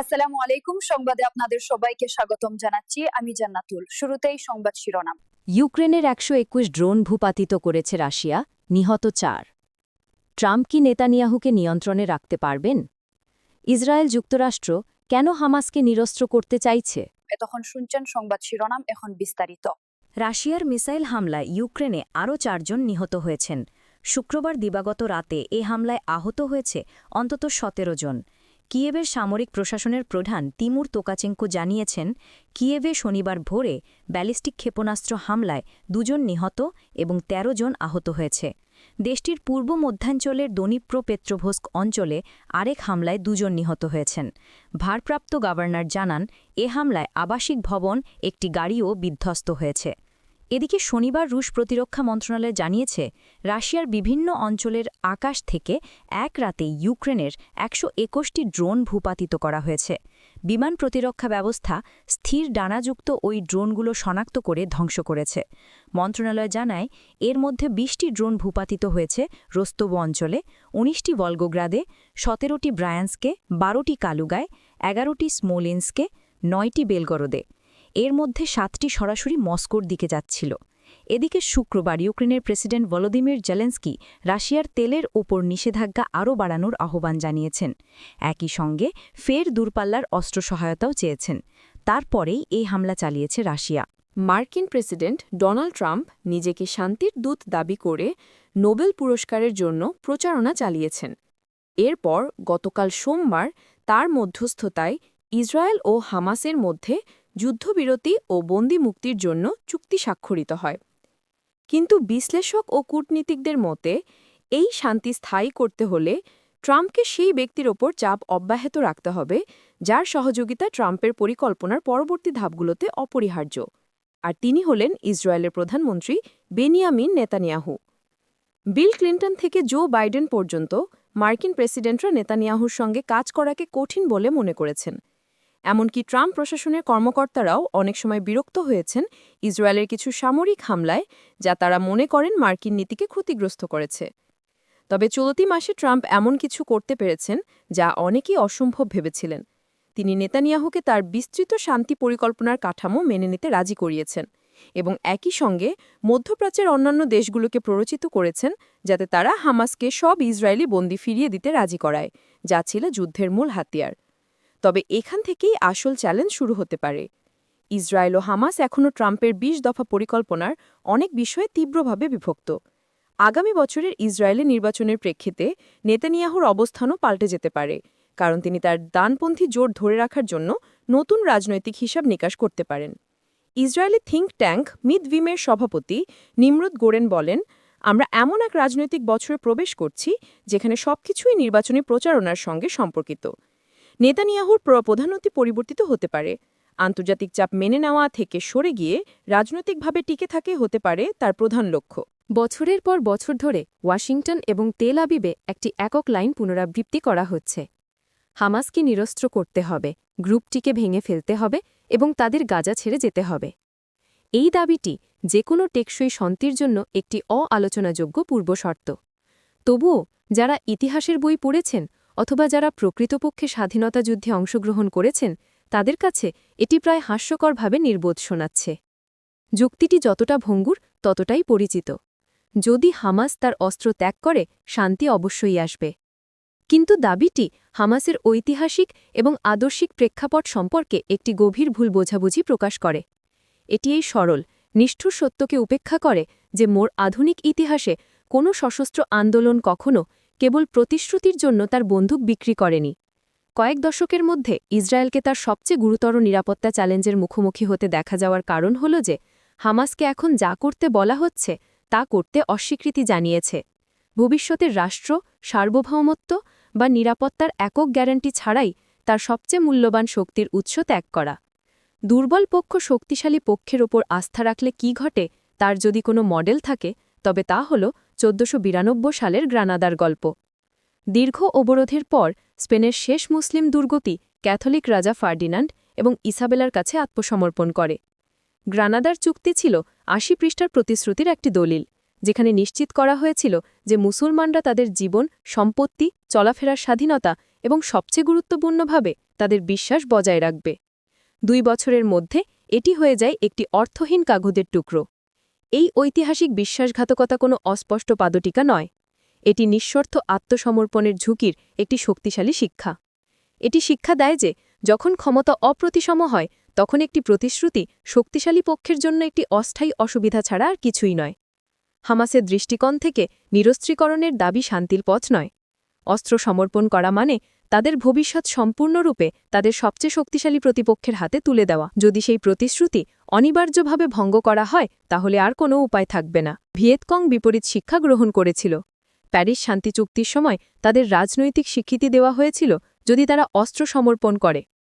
আসসালামু আলাইকুম। সংবাদে আপনাদের সবাইকে স্বাগতম জানাচ্ছি। আমি জান্নাতুল। শুরুতেই সংবাদ শিরোনাম। ইউক্রেনের একশো একুশ ড্রোন ভূপাতিত করেছে রাশিয়া। নিহত চার। ট্রাম্প কি নেতানিয়াহুকে নিয়ন্ত্রণে রাখতে পারবেন? ইসরায়েল যুক্তরাষ্ট্র কেন হামাসকে নিরস্ত্র করতে চাইছে? এতক্ষণ শুনছেন সংবাদ শিরোনাম এখন বিস্তারিত। রাশিয়ার মিসাইল হামলায় ইউক্রেনে আরও চারজন নিহত হয়েছেন। শুক্রবার দিবাগত রাতে এ হামলায় আহত হয়েছে অন্তত সতেরো জন। কিয়েভের সামরিক প্রশাসনের প্রধান তিমুর তোকাচেঙ্কো জানিয়েছেন, কিয়েভে শনিবার ভোরে ব্যালিস্টিক ক্ষেপণাস্ত্র হামলায় দুজন নিহত এবং ১৩ জন আহত হয়েছে। দেশটির পূর্ব মধ্যাঞ্চলের দনিপ্রো পেত্রোভস্ক অঞ্চলে আরেক হামলায় দুজন নিহত হয়েছেন। ভারপ্রাপ্ত গভর্নর জানান, এ হামলায় আবাসিক ভবন, একটি গাড়িও বিধ্বস্ত হয়েছে। এদিকে শনিবার রুশ প্রতিরক্ষা মন্ত্রণালয় জানিয়েছে, রাশিয়ার বিভিন্ন অঞ্চলের আকাশ থেকে এক রাতে ইউক্রেনের একশো একুশটি ড্রোন ভূপাতিত করা হয়েছে। বিমান প্রতিরক্ষা ব্যবস্থা স্থির ডানাযুক্ত ওই ড্রোনগুলো শনাক্ত করে ধ্বংস করেছে। মন্ত্রণালয় জানায়, এর মধ্যে বিশটি ড্রোন ভূপাতিত হয়েছে রোস্তব অঞ্চলে, উনিশটি ভলগোগ্রাদে, সতেরোটি ব্রায়ান্সকে, বারোটি কালুগায়, এগারোটি স্মোলিন্সকে, নয়টি বেলগরদে। এর মধ্যে সাতটি সরাসরি মস্কোর দিকে যাচ্ছিল। এদিকে শুক্রবার ইউক্রেনের প্রেসিডেন্ট ভলোদিমির জেলেন্সকি রাশিয়ার তেলের ওপর নিষেধাজ্ঞা আরও বাড়ানোর আহ্বান জানিয়েছেন। একই সঙ্গে ফের দূরপাল্লার অস্ত্র সহায়তাও চেয়েছেন। তারপরেই এই হামলা চালিয়েছে রাশিয়া। মার্কিন প্রেসিডেন্ট ডোনাল্ড ট্রাম্প নিজেকে শান্তির দূত দাবি করে নোবেল পুরস্কারের জন্য প্রচারণা চালিয়েছেন। এরপর গতকাল সোমবার তার মধ্যস্থতায় ইসরায়েল ও হামাসের মধ্যে যুদ্ধবিরতি ও বন্দি মুক্তির জন্য চুক্তি স্বাক্ষরিত হয়। কিন্তু বিশ্লেষক ও কূটনীতিকদের মতে, এই শান্তি স্থায়ী করতে হলে ট্রাম্পকে সেই ব্যক্তির ওপর চাপ অব্যাহত রাখতে হবে, যার সহযোগিতা ট্রাম্পের পরিকল্পনার পরবর্তী ধাপগুলোতে অপরিহার্য। আর তিনি হলেন ইসরায়েলের প্রধানমন্ত্রী বেনিয়ামিন নেতানিয়াহু। বিল ক্লিন্টন থেকে জো বাইডেন পর্যন্ত মার্কিন প্রেসিডেন্টরা নেতানিয়াহুর সঙ্গে কাজ করাকে কঠিন বলে মনে করেছেন। এমনকি ট্রাম্প প্রশাসনের কর্মকর্তারাও অনেক সময় বিরক্ত হয়েছেন ইসরায়েলের কিছু সামরিক হামলায়, যা তারা মনে করেন মার্কিন নীতিকে ক্ষতিগ্রস্ত করেছে। তবে চলতি মাসে ট্রাম্প এমন কিছু করতে পেরেছেন, যা অনেকেই অসম্ভব ভেবেছিলেন। তিনি নেতানিয়াহুকে তার বিস্তৃত শান্তি পরিকল্পনার কাঠামো মেনে নিতে রাজি করিয়েছেন এবং একই সঙ্গে মধ্যপ্রাচ্যের অন্যান্য দেশগুলোকে প্ররোচিত করেছেন, যাতে তারা হামাসকে সব ইসরায়েলি বন্দি ফিরিয়ে দিতে রাজি করায়, যা ছিল যুদ্ধের মূল হাতিয়ার। তবে এখান থেকেই আসল চ্যালেঞ্জ শুরু হতে পারে। ইসরায়েল ও হামাস এখনও ট্রাম্পের ২০ দফা পরিকল্পনার অনেক বিষয়ে তীব্রভাবে বিভক্ত। আগামী বছরের ইসরায়েলি নির্বাচনের প্রেক্ষিতে নেতানিয়াহুর অবস্থানও পাল্টে যেতে পারে, কারণ তিনি তার দানপন্থী জোর ধরে রাখার জন্য নতুন রাজনৈতিক হিসাব নিকাশ করতে পারেন। ইসরায়েলি থিঙ্ক ট্যাঙ্ক মিদভিমের সভাপতি নিমরুদ গোরেন বলেন, আমরা এমন এক রাজনৈতিক বছরে প্রবেশ করছি যেখানে সবকিছুই নির্বাচনী প্রচারণার সঙ্গে সম্পর্কিত। নেতানিয়াহুর প্রধানমন্ত্রী পরিবর্তিত হতে পারে। আন্তর্জাতিক চাপ মেনে নেওয়া থেকে সরে গিয়ে রাজনৈতিকভাবে টিকে থাকে হতে পারে তার প্রধান লক্ষ্য। বছরের পর বছর ধরে ওয়াশিংটন এবং তেল আবিবে একটি একক লাইন পুনরাবৃত্তি করা হচ্ছে। হামাসকে নিরস্ত্র করতে হবে, গ্রুপটিকে ভেঙে ফেলতে হবে এবং তাদের গাজা ছেড়ে যেতে হবে। এই দাবিটি যে কোনো টেকসই শান্তির জন্য একটি অ-আলোচনাযোগ্য পূর্বশর্ত। তবুও যারা ইতিহাসের বই পড়েছেন অথবা যারা প্রকৃতপক্ষে স্বাধীনতা যুদ্ধে অংশগ্রহণ করেছেন, তাদের কাছে এটি প্রায় হাস্যকরভাবে নির্বোধ শোনাচ্ছে। যুক্তিটি যতটা ভঙ্গুর, ততটাই পরিচিত। যদি হামাস তার অস্ত্র ত্যাগ করে, শান্তি অবশ্যই আসবে। কিন্তু দাবিটি হামাসের ঐতিহাসিক এবং আদর্শিক প্রেক্ষাপট সম্পর্কে একটি গভীর ভুল বোঝাবুঝি প্রকাশ করে। এটি এই সরল, নিষ্ঠুর সত্যকে উপেক্ষা করে যে মোর আধুনিক ইতিহাসে কোনো সশস্ত্র আন্দোলন কখনও কেবল প্রতিশ্রুতির জন্য তার বন্দুক বিক্রি করেনি। কয়েক দশকের মধ্যে ইসরায়েলকে তার সবচেয়ে গুরুতর নিরাপত্তা চ্যালেঞ্জের মুখোমুখি হতে দেখা যাওয়ার কারণ হল যে, হামাসকে এখন যা করতে বলা হচ্ছে, তা করতে অস্বীকৃতি জানিয়েছে। ভবিষ্যতের রাষ্ট্র, সার্বভৌমত্ব বা নিরাপত্তার একক গ্যারান্টি ছাড়াই তার সবচেয়ে মূল্যবান শক্তির উৎস ত্যাগ করা। দুর্বল পক্ষ শক্তিশালী পক্ষের ওপর আস্থা রাখলে কি ঘটে, তার যদি কোনো মডেল থাকে, তবে তা হল চোদ্দশো সালের গ্রানাদার গল্প। দীর্ঘ অবরোধের পর স্পেনের শেষ মুসলিম দুর্গতি ক্যাথলিক রাজা ফার্ডিনান্ড এবং ইসাবেলার কাছে আত্মসমর্পণ করে। গ্রানাদার চুক্তি ছিল আশি পৃষ্ঠার প্রতিশ্রুতির একটি দলিল, যেখানে নিশ্চিত করা হয়েছিল যে মুসলমানরা তাদের জীবন, সম্পত্তি, চলাফেরার স্বাধীনতা এবং সবচেয়ে গুরুত্বপূর্ণভাবে তাদের বিশ্বাস বজায় রাখবে। দুই বছরের মধ্যে এটি হয়ে যায় একটি অর্থহীন কাগজের টুকরো। এই ঐতিহাসিক বিশ্বাসঘাতকতা কোনো অস্পষ্ট পাদটিকা নয়। এটি নিঃস্বার্থ আত্মসমর্পণের ঝুঁকির একটি শক্তিশালী শিক্ষা। এটি শিক্ষা দেয় যে, যখন ক্ষমতা অপ্রতিসম হয়, তখন একটি প্রতিশ্রুতি শক্তিশালী পক্ষের জন্য একটি অস্থায়ী অসুবিধা ছাড়া আর কিছুই নয়। হামাসের দৃষ্টিকোণ থেকে নিরস্ত্রীকরণের দাবি শান্তির পথ নয়। অস্ত্র সমর্পণ করা মানে তাদের ভবিষ্যৎ সম্পূর্ণরূপে তাদের সবচেয়ে শক্তিশালী প্রতিপক্ষের হাতে তুলে দেওয়া। যদি সেই প্রতিশ্রুতি অনিবার্যভাবে ভঙ্গ করা হয়, তাহলে আর কোনো উপায় থাকবে না। ভিয়েতকং বিপরীত শিক্ষা গ্রহণ করেছিল। প্যারিস শান্তি চুক্তির সময় তাদের রাজনৈতিক স্বীকৃতি দেওয়া হয়েছিল যদি তারা অস্ত্র সমর্পণ করে।